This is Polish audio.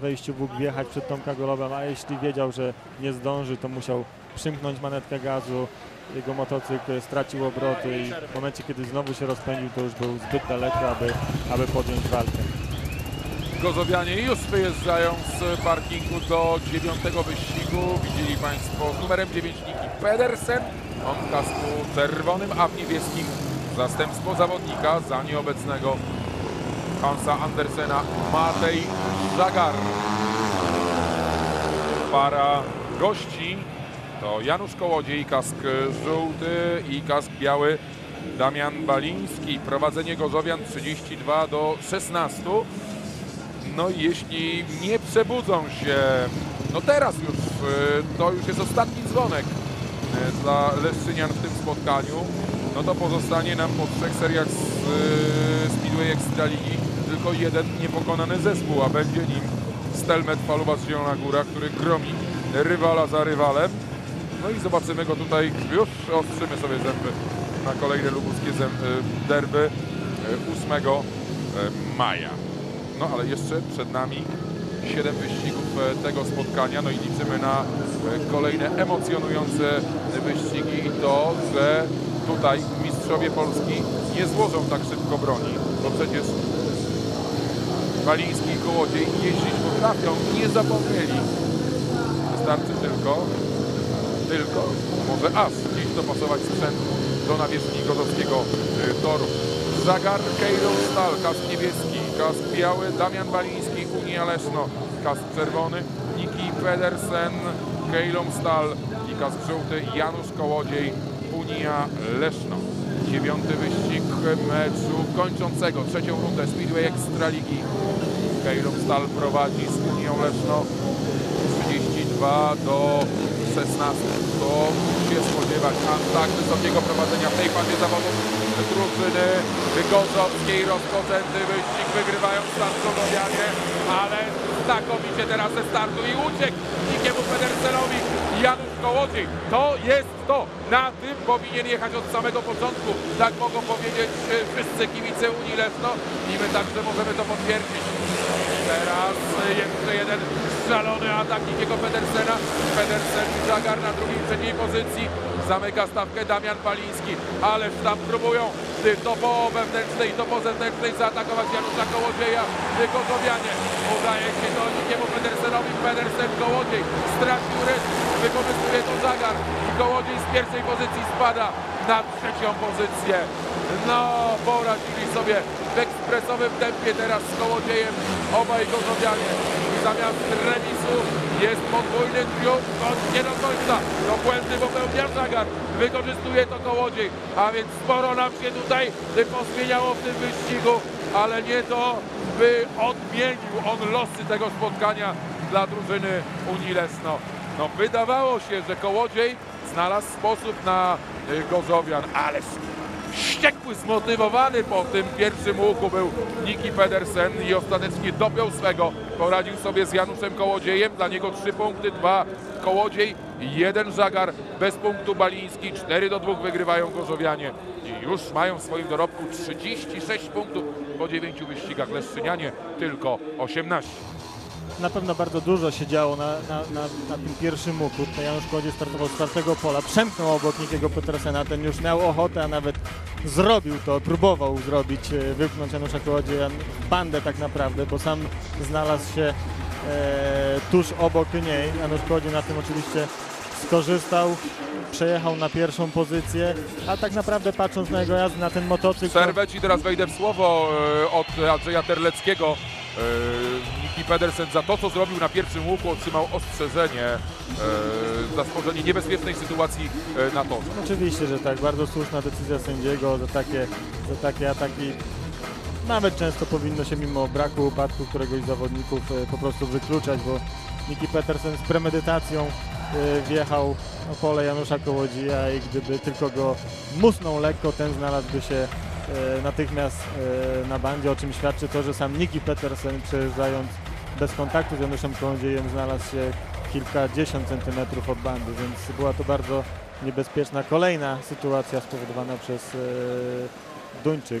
wejściu mógł wjechać przed Tomka Golobem, a jeśli wiedział, że nie zdąży, to musiał przymknąć manetkę gazu. Jego motocykl stracił obroty i w momencie, kiedy znowu się rozpędził, to już był zbyt daleko, aby, aby podjąć walkę. Gozowianie już wyjeżdżają z parkingu do dziewiątego wyścigu. Widzieli Państwo z numerem 9 Niki Pedersen. On w kasku czerwonym, a w niebieskim zastępstwo zawodnika za nieobecnego Hansa Andersena Matej Żagar. Para gości to Janusz Kołodziej, kask żółty i kask biały Damian Baliński. Prowadzenie Gorzowian 32 do 16. No i jeśli nie przebudzą się, no teraz już, y, to już jest ostatni dzwonek y, dla Leszczynian w tym spotkaniu, no to pozostanie nam po trzech seriach z y, Speedway Ekstraligi tylko jeden niepokonany zespół, a będzie nim Stelmet Paluba Zielona Góra, który gromi rywala za rywalem. No i zobaczymy go tutaj, już ostrzymy sobie zęby na kolejne lubuskie zęby, derby y, 8 y, maja. No ale jeszcze przed nami 7 wyścigów tego spotkania, no i liczymy na kolejne emocjonujące wyścigi i to, że tutaj mistrzowie Polski nie złożą tak szybko broni, bo przecież Waliński i Kołodziej jeździć potrafią, nie zapomnieli. Wystarczy tylko, tylko, może aż dziś dopasować sprzęt do nawierzchni Gorzowskiego y, toru. Zagar, Kejlo, Stal, kask niebieski, kask biały, Damian Baliński, Unia Leszno, kask czerwony, Niki Pedersen, Kejlom Stal i kask żółty, Janusz Kołodziej, Unia Leszno. Dziewiąty wyścig meczu kończącego trzecią rundę Speedway Ekstraligi. Kejlom Stal prowadzi z Unią Leszno 32 do 16. To się spodziewać a tak wysokiego prowadzenia w tej fazie zawodów drużyny Gorzowskiej. Rozpoczęty wyścig wygrywają start Gozowianie, ale znakomicie teraz ze startu i uciekł Nikiemu Pedersenowi To jest to. Na tym powinien jechać od samego początku. Tak mogą powiedzieć e, wszyscy kibice Unii Leszno i my także możemy to potwierdzić. Teraz jeszcze jeden szalony atak Nikiego Pedersena. Pedersen Żagar na drugiej, trzeciej pozycji. Zamyka stawkę Damian Paliński, ależ tam próbują to po wewnętrznej, to po zewnętrznej zaatakować Janusza Kołodzieja. Gozowianie udaje się do Nikiemu Pedersenowi. Pedersen Kołodziej stracił rys, wykorzystuje to Żagar i Kołodziej z pierwszej pozycji spada na trzecią pozycję. No, poradzili sobie w ekspresowym tempie teraz z Kołodziejem obaj Gorzowianie. Zamiast remisu jest podwójny triumf, choć nie do końca. Do błędy popełnia Żagar, wykorzystuje to Kołodziej, a więc sporo nam się tutaj pozmieniało w tym wyścigu, ale nie to, by odmienił on losy tego spotkania dla drużyny Unii Lesno. No wydawało się, że Kołodziej znalazł sposób na y, Gorzowian, ale wściekły, zmotywowany po tym pierwszym łuku był Niki Pedersen i ostatecznie dopiął swego. Poradził sobie z Januszem Kołodziejem, dla niego trzy punkty, dwa Kołodziej, jeden Żagar, bez punktu Baliński, 4 do 2 wygrywają Gorzowianie i już mają w swoim dorobku 36 punktów po 9 wyścigach, Leszczynianie tylko 18. Na pewno bardzo dużo się działo na, na, na, na tym pierwszym łuku. Tutaj Janusz Kołodziej startował z czwartego pola, przemknął obok Nikiego Petersena, ten już miał ochotę, a nawet zrobił to, próbował zrobić, e, wypchnąć Janusza Kołodzieja bandę tak naprawdę, bo sam znalazł się e, tuż obok niej. Janusz Kołodziej na tym oczywiście skorzystał, przejechał na pierwszą pozycję, a tak naprawdę patrząc na jego jazdę, na ten motocykl... Przerwę ci teraz wejdę w słowo e, od Andrzeja Terleckiego. E, Niki Pedersen za to, co zrobił na pierwszym łuku otrzymał ostrzeżenie e, za stworzenie niebezpiecznej sytuacji e, na torze. Oczywiście, że tak. Bardzo słuszna decyzja sędziego za takie, za takie ataki. Nawet często powinno się mimo braku upadku któregoś z zawodników e, po prostu wykluczać, bo Niki Petersen z premedytacją e, wjechał na pole Janusza Kołodzieja i gdyby tylko go musnął lekko, ten znalazłby się natychmiast e, na bandzie, o czym świadczy to, że sam Niki Petersen przejeżdżając bez kontaktu z Januszem Kołodziejem znalazł się kilkadziesiąt centymetrów od bandy, więc była to bardzo niebezpieczna kolejna sytuacja spowodowana przez e, Duńczyk.